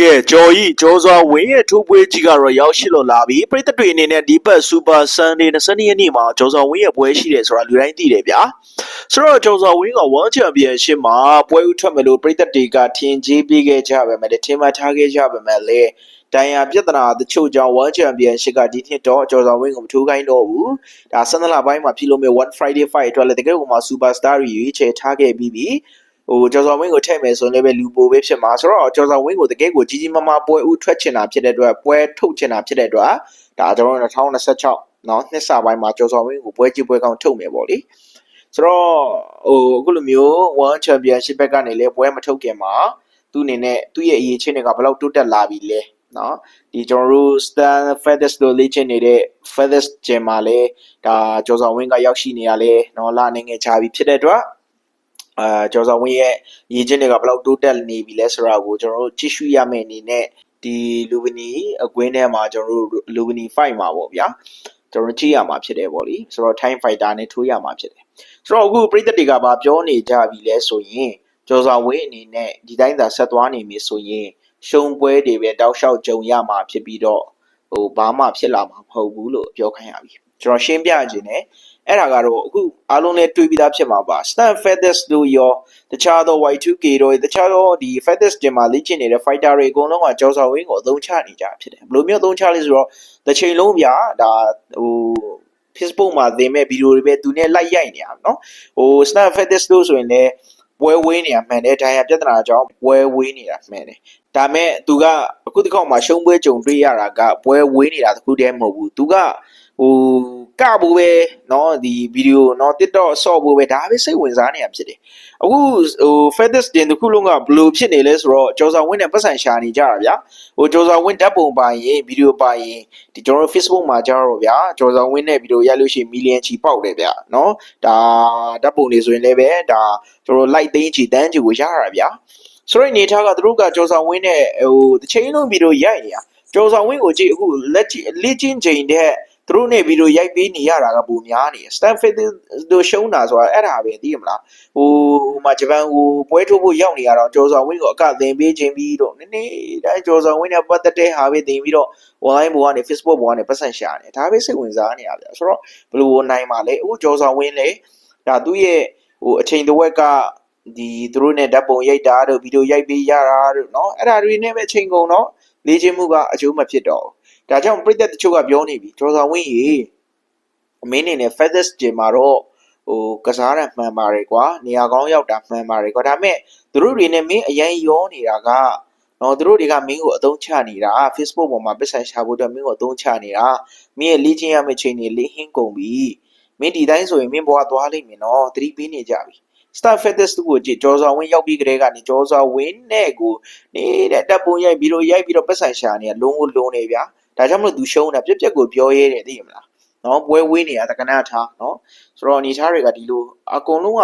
ကဲကြော်ဤကြောစွာဝင်းရဲ့ထိုးပွဲကြီးကတော့ရောက်ရှိလို့လာပြီပရိသတ်တွေအနေနဲ့ဒီပတ်စူပါဆန်ဒေး20ရက်နေ့မှာကြောစွာဝင်းရဲ့ပွဲရှိတယ်ဆိုတာလူတိုင်းသိတယ်ဗျာဆိုတော့ကြောစွာဝင်းက World Championship မှာပွဲဥထွက်မယ်လို့ပရိသတ်တွေကထင်ကြီးပေးခဲ့ကြပါမယ်ထင်မှတ်ထားခဲ့ကြပါမယ်လေတန်ရာပြဿနာတချို့ကြောင့် World Championship ကဒီနှစ်တော့ကြောစွာဝင်းကိုမထိုးခိုင်းတော့ဘူးဒါဆန္ဒလပိုင်းမှာဖြစ်လို့မဲ့ One Friday Fight အတွက်လည်းတကယ်ကိုမှ Superstar တွေရွေးချယ်ထားခဲ့ပြီးပြီ ဟိုကျော်စော်ဝင်းကိုထည့်မယ်ဆိုရင်လည်းလူပိုပဲဖြစ်မှာဆိုတော့ကျော်စော်ဝင်းကိုတကယ်ကိုကြီးကြီးမားမားပွဲဥထွက်ချင်တာဖြစ်တဲ့အတွက်ပွဲထုတ်ချင်တာဖြစ်တဲ့အတွက်ဒါကျွန်တော်2026နော်နှစ်စာပိုင်းမှာကျော်စော်ဝင်းကိုပွဲကြီးပွဲကောင်းထုတ်မယ်ပေါ့လေဆိုတော့ဟိုအခုလိုမျိုး World Championship ဘက်ကနေလည်းပွဲမထုတ်ခင်မှာသူအနေနဲ့သူ့ရဲ့အရေးချင်းတွေကဘယ်လောက်တိုးတက်လာပြီလဲနော်ဒီကျွန်တော်တို့ Stan Feathers လို့လေ့ကျင့်နေတဲ့ Feathers ဂျင်မှာလဲဒါကျော်စော်ဝင်းကရောက်ရှိနေရလဲနော်လာနေငယ်ချာပြီဖြစ်တဲ့အတွက် အာကျော်စောဝင်းရဲ့ရည်ချင်းတွေကဘယ်လောက်တိုးတက်နေပြီလဲဆိုတာကိုကျွန်တော်တို့ကြည့်ရှုရမယ့်အနေနဲ့ဒီလူဗနီအကွင်းထဲမှာကျွန်တော်တို့လူဗနီ5မှာပေါ့ဗျာကျွန်တော်ကြည့်ရမှာဖြစ်တယ်ပေါ့လေဆိုတော့ time fighter နဲ့ထိုးရမှာဖြစ်တယ်ဆိုတော့အခုပြည်သက်တွေကပါပြောနေကြပြီလဲဆိုရင်ကျော်စောဝင်းအနေနဲ့ဒီတိုင်းသာဆက်သွားနေပြီဆိုရင်ရှုံးပွဲတွေပဲတောက်လျှောက်ကြုံရမှာဖြစ်ပြီးတော့ဟိုဘာမှဖြစ်လာမှာမဟုတ်ဘူးလို့ပြောခိုင်းရပြီကျွန်တော်ရှင်းပြခြင်းနဲ့ အဲ့ဒါကတော့အခုအားလုံးလည်းတွေးပြီးသားဖြစ်မှာပါ Stan Feathers တို့ရောတခြားသော Y2K တို့တခြားသောဒီ Feathers တင်မှာလေ့ကျင့်နေတဲ့ fighter တွေအကုန်လုံးကကြောက်စာဝင်းကိုအသုံးချနေကြဖြစ်တယ်ဘယ်လိုမျိုးအသုံးချလဲဆိုတော့တစ်ချိန်လုံးဗျာဒါဟို Facebook မှာသင်မဲ့ဗီဒီယိုတွေပဲသူနဲ့လိုက်ရိုက်နေရအောင်နော်ဟို Stan Feathers တို့ဆိုရင်လည်းပွဲဝေးနေတာမှန်တယ်ဒိုင်ယာပြဿနာကြောင့်ပွဲဝေးနေတာမှန်တယ်ဒါမဲ့သူကအခုတစ်ခေါက်မှာရှုံးပွဲကြုံတွေ့ရတာကပွဲဝေးနေတာတခုတည်းမဟုတ်ဘူးသူက ဟိုကဖို့ပဲเนาะဒီဗီဒီယိုเนาะ TikTok ဆော့ဖို့ပဲဒါပဲစိတ်ဝင်စားနေတာဖြစ်တယ်အခုဟို Feathers တင်တစ်ခုလုံးကဘယ်လိုဖြစ်နေလဲဆိုတော့ကြော်စာဝင်းနဲ့ပတ်စံရှာနေကြတာဗျာဟိုကြော်စာဝင်းဓာတ်ပုံပါရင်ဗီဒီယိုပါရင်ဒီကျွန်တော်တို့ Facebook မှာကြားတော့ဗျာကြော်စာဝင်းနဲ့ဗီဒီယိုရိုက်လို့ရှိရင်မီလီယံချီပေါက်တယ်ဗျာเนาะဒါဓာတ်ပုံတွေဆိုရင်လည်းပဲဒါကျွန်တော် like သိန်းချီတန်းချီကိုရတာဗျာဆိုတော့အနေထားကသူတို့ကကြော်စာဝင်းနဲ့ဟိုတစ်ချိန်လုံးဗီဒီယိုရိုက်နေတာကြော်စာဝင်းကိုကြည့်အခုလက်ကြည့်လေ့ကျင့်ချိန်တဲ့ သူတို့နဲ့ဗီဒီယိုရိုက်ပေးနေရတာကပုံများနေ Stanford တို့ရှုံးတာဆိုတာအဲ့ဒါပဲသိရမလားဟိုဟိုမှာဂျပန်ဟိုပွဲထိုးဖို့ရောက်နေရတော့ကျော်ဆောင်ဝင်းကိုအကသင်ပေးခြင်းပြီးတော့နည်းနည်းဒါကျော်ဆောင်ဝင်းနဲ့ပတ်သက်တဲ့ဟာပဲသင်ပြီးတော့ online ဘောကနေ Facebook ဘောကနေပတ်စံရှာနေဒါပဲစိတ်ဝင်စားနေရဗျာဆိုတော့ဘယ်လိုနိုင်ပါလဲအခုကျော်ဆောင်ဝင်းလေဒါသူ့ရဲ့ဟိုအချိန်တစ်ဝက်ကဒီသူတို့နဲ့ဓာတ်ပုံရိုက်တာတို့ဗီဒီယိုရိုက်ပေးရတာတို့เนาะအဲ့ဒါတွေနဲ့ပဲအချိန်ကုန်တော့လေ့ကျင့်မှုကအကျိုးမဖြစ်တော့ဘူး ဒါကြောင့်ပြည်သက်တချို့ကပြောနေပြီကျော်ဆောင်ဝင်းရေအမင်းနေနဲ့ feathers ဂျင်မှာတော့ဟိုကစားရမှန်ပါတယ်ကွာနေရာကောင်းရောက်တာမှန်ပါတယ်ကွာဒါပေမဲ့သူတို့တွေနဲ့မင်းအရင်ရောနေတာကနော်သူတို့တွေကမင်းကိုအသုံးချနေတာ Facebook ပေါ်မှာပတ်စံရှာဖို့အတွက်မင်းကိုအသုံးချနေတာမင်းရဲ့လေ့ကျင့်ရမယ့်ချိန်တွေလေ့ဟင်းကုန်ပြီမင်းဒီတိုင်းဆိုရင်မင်းဘဝသွားလိမ့်မယ်နော်သတိပေးနေကြပြီ Star Feathers သူ့ကိုကြည့်ကြောစာဝင်းရောက်ပြီးကလေးကနေကြောစာဝင်းနဲ့ကိုနေတဲ့တပ်ပုံရိုက်ပြီးတော့ရိုက်ပြီးတော့ပတ်စံရှာနေတာလုံးဝလုံးနေဗျာ ဒါကြောင့်မလို့သူရှုံးတာပြက်ပြက်ကိုပြောရဲတယ်သိရမလားနော်ပွဲဝေးနေတာတက္ကနာထားနော်ဆိုတော့အနေထားတွေကဒီလိုအကုန်လုံးက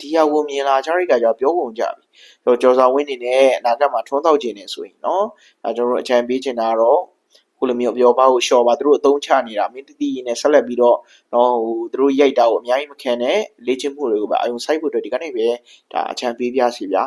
ဒီဟာကိုမြင်လာကြတဲ့ကကြောပြောကုန်ကြပြီဆိုတော့ကြောစာဝင်းနေနဲ့အနာဂတ်မှာထွန်းတောက်ခြင်းနေဆိုရင်နော်အဲကျွန်တော်တို့အချမ်းပေးချင်တာတော့ခုလိုမျိုးပြောပါကိုရှော့ပါသူတို့အသုံးချနေတာမင်းတတိရင်းနဲ့ဆက်လက်ပြီးတော့တော့ဟိုသူတို့ရိုက်တာကိုအများကြီးမခံနဲ့လေ့ကျင့်မှုတွေကိုပဲအယုံဆိုင်ဖို့အတွက်ဒီကနေ့ပဲဒါအချမ်းပေးပြစီဗျာ